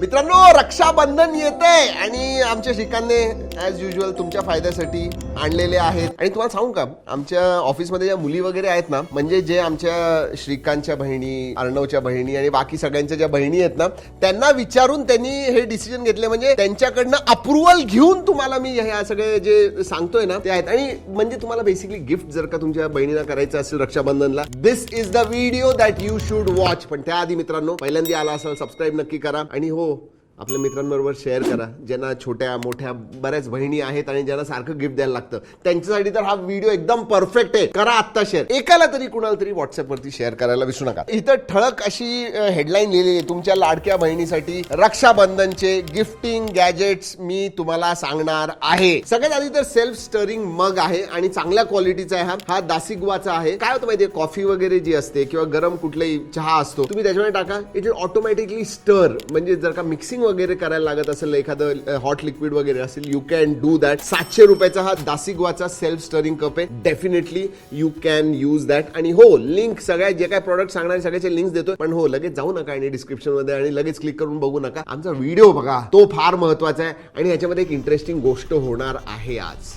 मित्रांनो रक्षाबंधन येते आणि आमच्या शिकांनी ॲज युजल तुमच्या फायद्यासाठी आणलेले आहेत. आणि तुम्हाला सांगू का आमच्या ऑफिसमध्ये ज्या मुली वगैरे आहेत ना म्हणजे जे आमच्या श्रीकांतच्या बहिणी अर्णवच्या बहिणी आणि बाकी सगळ्यांच्या ज्या बहिणी आहेत ना त्यांना विचारून त्यांनी हे डिसिजन घेतले. म्हणजे त्यांच्याकडनं अप्रुव्हल घेऊन तुम्हाला मी ह्या सगळे जे सांगतोय ना ते आहेत. आणि म्हणजे तुम्हाला बेसिकली गिफ्ट जर का तुमच्या बहिणीला करायचं असेल रक्षाबंधनला this is the video that you should watch पण त्याआधी मित्रांनो पहिल्यांदा आला असाल सबस्क्राईब नक्की करा. आणि हो आपल्या मित्रांबरोबर शेअर करा. ज्यांना छोट्या मोठ्या बऱ्याच बहिणी आहेत आणि ज्यांना सारखं गिफ्ट द्यायला लागतं. त्यांच्यासाठी तर हा व्हिडिओ एकदम परफेक्ट आहे. करा आत्ता शेअर एकाला तरी कुणाला तरी व्हॉट्सअपवरती शेअर करायला विसरू नका. इथं ठळक अशी हेडलाईन लिहिलेली आहे. तुमच्या लाडक्या बहिणीसाठी रक्षाबंधनचे गिफ्टिंग गॅजेट्स मी तुम्हाला सांगणार आहे. सगळ्यात आधी तर सेल्फ स्टरिंग मग आहे आणि चांगल्या क्वालिटीचा आहे हा. हा दासिगवाचा आहे. काय होतं माहितीये? कॉफी वगैरे जी असते किंवा गरम कुठलाही चहा असतो तुम्ही त्याच्यामध्ये टाका. इट ऑटोमॅटिकली स्टर म्हणजे जर का मिक्सिंग वगैरे करायला लागत असेल एखादं हॉट लिक्विड वगैरे असेल यू कॅन डू दॅट सातशे रुपयाचा हा दासिगवाचा सेल्फ स्टरिंग कप आहे. Definitely you can use that आणि हो लिंक सगळ्या जे काय प्रोडक्ट सांगणारे सगळ्याचे लिंक्स देतोय. पण हो लगेच जाऊ नका आणि डिस्क्रिप्शनमध्ये आणि लगेच क्लिक करून बघू नका. आमचा व्हिडिओ बघा तो फार महत्त्वाचा आहे. आणि ह्याच्यामध्ये एक इंटरेस्टिंग गोष्ट होणार आहे आज.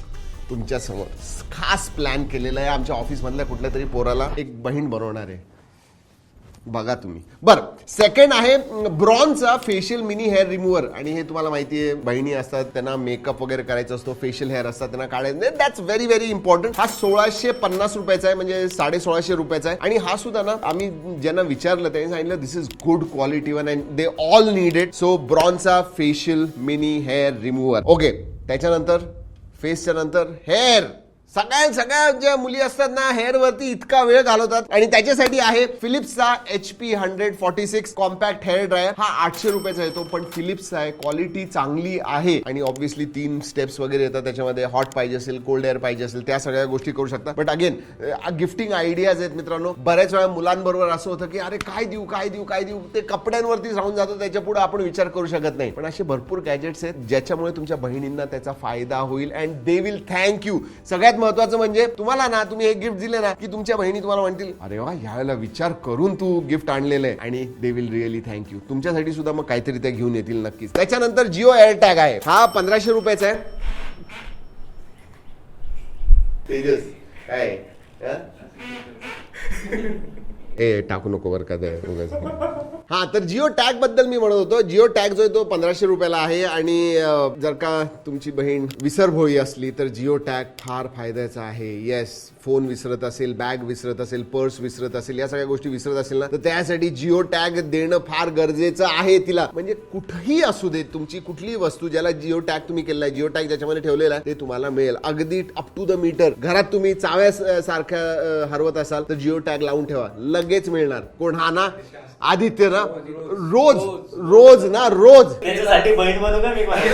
तुमच्यासमोर खास प्लॅन केलेला आहे. आमच्या ऑफिस मधल्या कुठल्या तरी पोराला एक बहीण बनवणार आहे. बघा तुम्ही. बर सेकंड आहे ब्रॉनचा फेशियल मिनी हेअर रिमूव्हर आणि हे तुम्हाला माहिती आहे बहिणी असतात त्यांना मेकअप वगैरे करायचा असतो फेशियल हेअर असतात त्यांना काढायचं दॅट्स व्हेरी व्हेरी इम्पॉर्टंट हा सोळाशे पन्नास रुपयाचा आहे म्हणजे साडे सोळाशे रुपयाचा आहे. आणि हा सुद्धा ना आम्ही ज्यांना विचारलं त्यांनी सांगितलं this is good quality one and they all needed so ब्रॉनचा facial mini hair remover okay त्याच्यानंतर फेसच्या नंतर हेअर सगळ्या सगळ्या ज्या मुली असतात ना हेअरवरती इतका वेळ घालवतात. आणि त्याच्यासाठी आहे फिलिप्सचा H P hundred forty six compact hair dryer हा आठशे रुपयाचा येतो पण फिलिप्सचा आहे. क्वालिटी चांगली आहे. आणि ऑब्व्हियसली तीन स्टेप्स वगैरे येतात. त्याच्यामध्ये हॉट पाहिजे असेल कोल्ड एअर पाहिजे असेल त्या सगळ्या गोष्टी करू शकता. बट अगेन गिफ्टिंग आयडियाज आहेत मित्रांनो. बऱ्याच वेळा मुलांबरोबर असं होतं की अरे काय देऊ काय देऊ काय देऊ? ते कपड्यांवरती राहून जातो. त्याच्या पुढे आपण विचार करू शकत नाही. पण असे भरपूर गॅजेट्स आहेत ज्याच्यामुळे तुमच्या बहिणींना त्याचा फायदा होईल. And they will thank you सगळ्यात महत्वाचं म्हणजे तुम्हाला ना तुम्ही एक गिफ्ट दिले ना की तुमच्या बहिणी तुम्हाला म्हणतील अरे वा ह्यावेळेला विचार करून तू गिफ्ट आणलेलं आहे. आणि they will really thank you तुमच्यासाठी सुद्धा मग काहीतरी त्या घेऊन येतील नक्कीच. त्याच्यानंतर जिओ एअरटॅग आहे. हा पंधराशे रुपयाचा आहे. तेजस काय? ए टाकू नको बरं का ते उगाच. हा तर जिओ टॅगबद्दल मी म्हणत होतो. जिओ टॅग जो आहे तो पंधराशे रुपयाला आहे आणि अं, जर का तुमची बहीण विसरभोळी असली तर जिओ टॅग फार फायद्याचा आहे. येस फोन विसरत असेल बॅग विसरत असेल पर्स विसरत असेल या सगळ्या गोष्टी विसरत असेल ना तर त्यासाठी जिओ टॅग देणं फार गरजेचं आहे तिला. म्हणजे कुठही असू दे तुमची कुठलीही वस्तू ज्याला जिओ टॅग तुम्ही केलेला आहे जिओ टॅग ज्याच्यामध्ये ठेवलेला आहे ते तुम्हाला मिळेल. अगदी अप टू द मीटर घरात तुम्ही चाव्या सारख्या अं, हरवत असाल तर जिओ टॅग लावून ठेवा. लगेच मिळणार. कोण? हा ना? आदित्य ना? रोज रोज ना रोज. त्याच्यासाठी बहीण बनू का मी?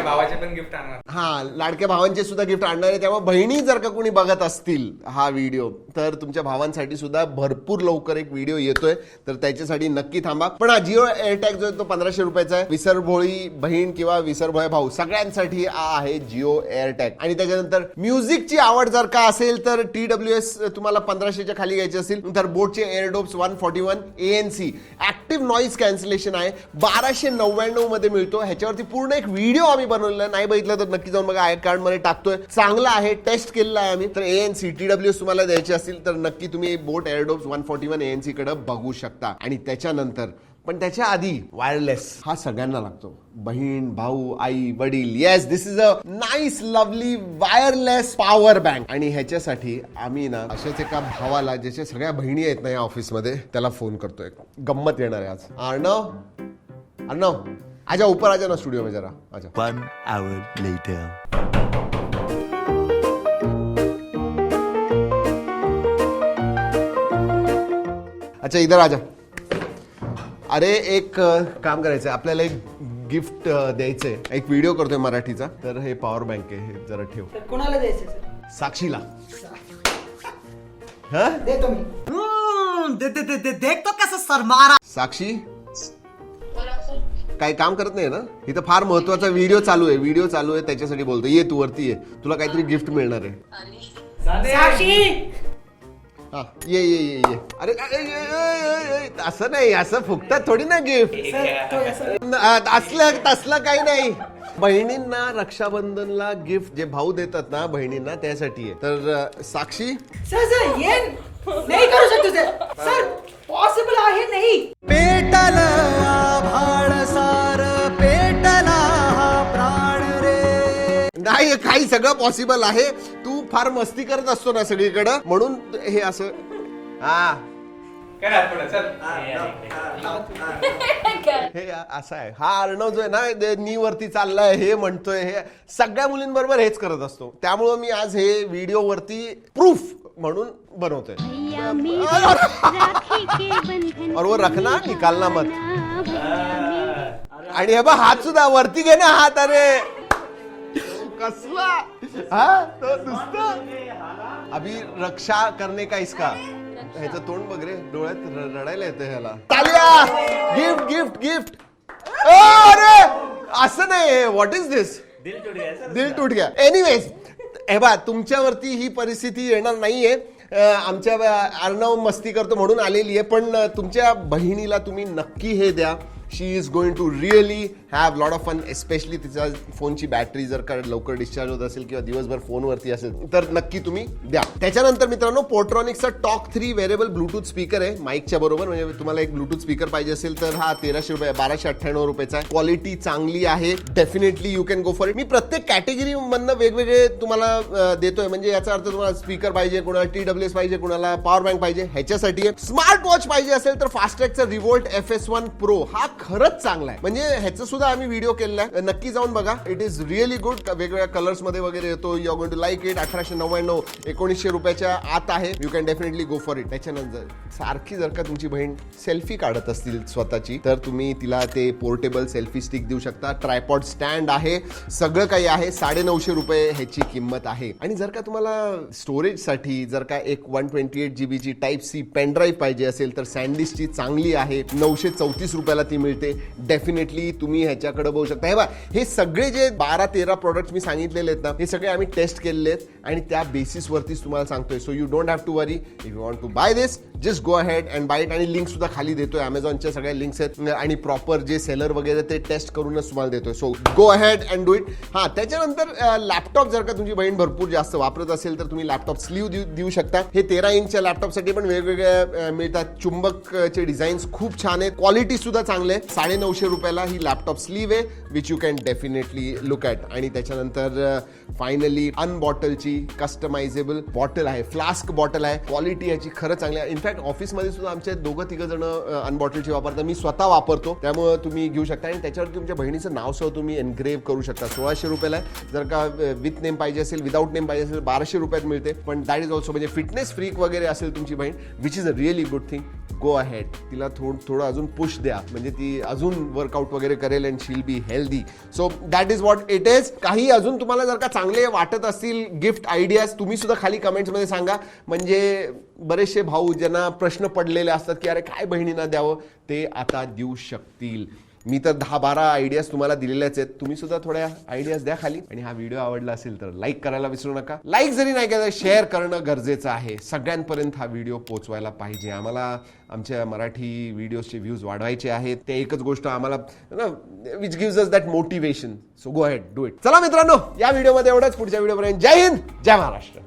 भावाचे पण गिफ्ट आणणार. हा लाडक्या भावांचे सुद्धा गिफ्ट आणणार आहे. तेव्हा बहिणी जर का कोणी बघत असतील हा व्हिडिओ तर तुमच्या भावांसाठी सुद्धा भरपूर लवकर एक व्हिडिओ येतोय. तर त्याच्यासाठी नक्की थांबा. पण हा जिओ एअरटॅग जो आहे तो पंधराशे रुपयाचा आहे. विसरभोळी बहीण किंवा विसरभोळे भाऊ सगळ्यांसाठी आहे जिओ एअरटॅग आणि त्याच्यानंतर म्युझिकची आवड जर का असेल तर टी डब्ल्यू एस तुम्हाला पंधराशेच्या खाली घ्यायचे असतील तर बोटचे Airdopes one forty one A N C active noise cancellation आहे. बाराशे नव्याण्णवमध्ये मिळतो. ह्याच्यावरती पूर्ण एक व्हिडिओ आम्ही बनवलेला नाही बघितलं तर नक्की जाऊन बघा आय कार्डमध्ये टाकतोय. चांगला आहे टेस्ट केलेला आहे आम्ही. तर A N C T W तुम्हाला द्यायचे असतील तर नक्की तुम्ही Boat Airdopes one forty one A N C कडे बघू शकता. आणि त्याच्यानंतर पण त्याच्या आधी वायरलेस हा सगळ्यांना लागतो. बहीण भाऊ आई वडील yes this is a nice lovely wireless power bank आणि ह्याच्यासाठी आम्ही ना अशाच एका भावाला ज्याच्या सगळ्या बहिणी आहेत ना या ऑफिसमध्ये त्याला फोन करतोय. गंमत येणार आहे आज. अर्णव अर्णव आजा ऊपर आजा ना स्टुडिओ में जरा आजा One hour later. अच्छा इधर आजा अरे एक अ, काम करायचंय आपल्याला एक गिफ्ट द्यायचंय एक व्हिडिओ करतोय मराठीचा तर हे पॉवर बँक आहे हे जरा ठेव तर कोणाला द्यायचं सर साक्षीला हा देतो मी हम्म, दे, दे, दे, दे, देख तो कैसे सर मारा साक्षी काही काम करत नाही ना? इथं फार महत्त्वाचा व्हिडिओ चालू आहे व्हिडिओ चालू आहे त्याच्यासाठी बोलतो ये तू वरती ये. तुला काहीतरी गिफ्ट मिळणार आहे. साक्षी हा ये ये ये ये. अरे असं नाही असं फुकटात थोडी ना गिफ्ट असलं तसलं काही नाही. बहिणींना रक्षाबंधनला गिफ्ट जे भाऊ देतात ना बहिणींना त्यासाठी आहे. तर अ, साक्षी? सर सर ये नाही करू शकतो सर. सर पॉसिबल आहे नाही. पेटल आभाळ सार पेटला हा प्राण रे. नाही काही सगळं पॉसिबल आहे. तू फार मस्ती करत असतो ना सगळीकडं. म्हणून हे असं हा. चल. हे असं आहे. हा अर्णव जो आहे ना नी वरती चाललाय हे म्हणतोय हे सगळ्या मुलींबरोबर हेच करत असतो. त्यामुळं मी आज हे व्हिडिओ वरती प्रूफ म्हणून बनवतोय. वो रखना, निकालना मत. आणि हे बघ हात सुद्धा वरती घे ना हात अरे. कसला? हा? तो नुसतं अभी रक्षा करने का इसका. ह्याचं तोंड बघ रे डोळ्यात र- रडायला येतं ह्याला. तालिया गिफ्ट गिफ्ट गिफ्ट. अरे असं नाही व्हॉट इज दिस दिल टूट गया सर दिल तुट गया एनिवेज हे बा तुमच्यावरती ही परिस्थिती येणार नाहीये. अं, आमच्या ब- अर्णव मस्ती करतो म्हणून आलेली आहे पण अं, तुमच्या बहिणीला तुम्ही नक्की हे द्या. She is going to really have lot of fun especially तिच्या फोनची बॅटरी जर का लवकर डिस्चार्ज होत असेल किंवा दिवसभर फोनवरती असेल तर नक्की तुम्ही द्या. त्याच्यानंतर मित्रांनो पोट्रॉनिक्सचा talk three wearable Bluetooth speaker आहे माईकच्या बरोबर. म्हणजे तुम्हाला एक ब्लूटूथ स्पीकर पाहिजे असेल तर हा तेराशे रुपये बाराशे अठ्ठ्याण्णव रुपयाचा आहे. क्वालिटी चांगली आहे. Definitely you can go for it मी प्रत्येक कॅटेगरी मधनं वेगवेगळे तुम्हाला देतोय. म्हणजे याचा अर्थ तुम्हाला स्पीकर पाहिजे कोणाला टी डब्ल्यू एस पाहिजे कोणाला पॉवर बँक पाहिजे ह्याच्यासाठी स्मार्ट वॉच पाहिजे असेल तर फास्ट्रॅकचा Revolt F S one pro हा खरंच चांगला आहे. म्हणजे ह्याचं सुद्धा आम्ही व्हिडिओ केलेला आहे. नक्की जाऊन बघा. इट इज रिअली गुड वेगवेगळ्या कलर्समध्ये वगैरे येतो. You going to like it अठराशे नव्याण्णव एकोणीसशे रुपयाच्या आत आहे. You can definitely go for it त्याच्यानंतर सारखी जर का तुमची बहीण सेल्फी काढत असतील स्वतःची तर तुम्ही तिला ते पोर्टेबल सेल्फी स्टिक देऊ शकता. ट्रायपॉड स्टँड आहे. सगळं काही आहे. साडे नऊशे रुपये ह्याची किंमत आहे. आणि जर का तुम्हाला स्टोरेजसाठी जर का एक वन ट्वेंटी एट जीबीची टाईप सी पेन ड्राईव्ह पाहिजे असेल तर सँडिसची चांगली आहे. नऊशे चौतीस रुपयाला ती मिळते. डेफिनेटली तुम्ही ह्याच्याकडे बघू शकता. हे बा हे सगळे जे बारा तेरा प्रोडक्ट मी सांगितलेले आहेत ना हे सगळे आम्ही टेस्ट केलेले आहेत. आणि त्या बेसिसवरतीच तुम्हाला सांगतोय. So you don't have to worry if you want to buy this just go ahead and buy it आणि लिंक सुद्धा खाली देतोय. अमेझॉनच्या सगळ्या लिंक्स आहेत. आणि प्रॉपर जे सेलर वगैरे ते टेस्ट करूनच तुम्हाला देतोय. So go ahead and do it हा त्याच्यानंतर लॅपटॉप जर का तुमची बहीण भरपूर जास्त वापरत असेल तर तुम्ही लॅपटॉप स्लीव देऊ देऊ शकता. हे तेरा इंचच्या लॅपटॉपसाठी पण वेगवेगळ्या मिळतात. चुंबकचे डिझाईन्स खूप छान आहेत. क्वालिटी सुद्धा चांगले आहे. साडे नऊशे रुपयाला ही लॅपटॉप स्लीव आहे which you can definitely look at आणि त्याच्यानंतर फायनली अनबॉटलची कस्टमायझेबल बॉटल आहे फ्लास्क बॉटल आहे. क्वालिटी याची खरं चांगली आहे. इनफॅक्ट ऑफिसमध्ये सुद्धा आमचे दोघं तिघं जण अनबॉटलची वापरतात. मी स्वतः वापरतो. त्यामुळे तुम्ही घेऊ शकता. आणि त्याच्यावर तुमच्या बहिणीचं नाव सह तुम्ही एनग्रेव्ह करू शकता. सोळाशे रुपयाला आहे जर का विथ नेम पाहिजे असेल विदाऊट नेम पाहिजे असेल बाराशे रुपयात मिळते. पण दॅट इज ऑल्सो म्हणजे फिटनेस फ्रीक वगैरे असेल तुमची बहीण which is a really good thing go ahead तिला थोडं थोडं अजून पुश द्या. म्हणजे ती अजून वर्कआउट वगैरे करेल and she'll be healthy so that is what it is काही अजून तुम्हाला जर का चांगले वाटत असतील गिफ्ट आयडियाज तुम्ही सुद्धा खाली कमेंट्समध्ये सांगा. म्हणजे बरेचसे भाऊ ज्यांना प्रश्न पडलेले असतात की अरे काय बहिणींना द्यावं ते आता देऊ शकतील. मी तर दहा बारा आयडियाज तुम्हाला दिलेल्याच आहेत. तुम्ही सुद्धा थोड्या आयडियाज द्या खाली. आणि हा व्हिडिओ आवडला असेल तर लाईक करायला विसरू नका. लाईक जरी नाही केलं शेअर करणं गरजेचं आहे. सगळ्यांपर्यंत हा व्हिडिओ पोहोचवायला पाहिजे. आम्हाला आमच्या मराठी व्हिडिओजचे व्ह्यूज वाढवायचे आहेत. ते एकच गोष्ट आम्हाला which gives us that motivation so go ahead do it चला मित्रांनो या व्हिडिओमध्ये एवढंच. पुढच्या व्हिडिओपर्यंत जय हिंद जय महाराष्ट्र.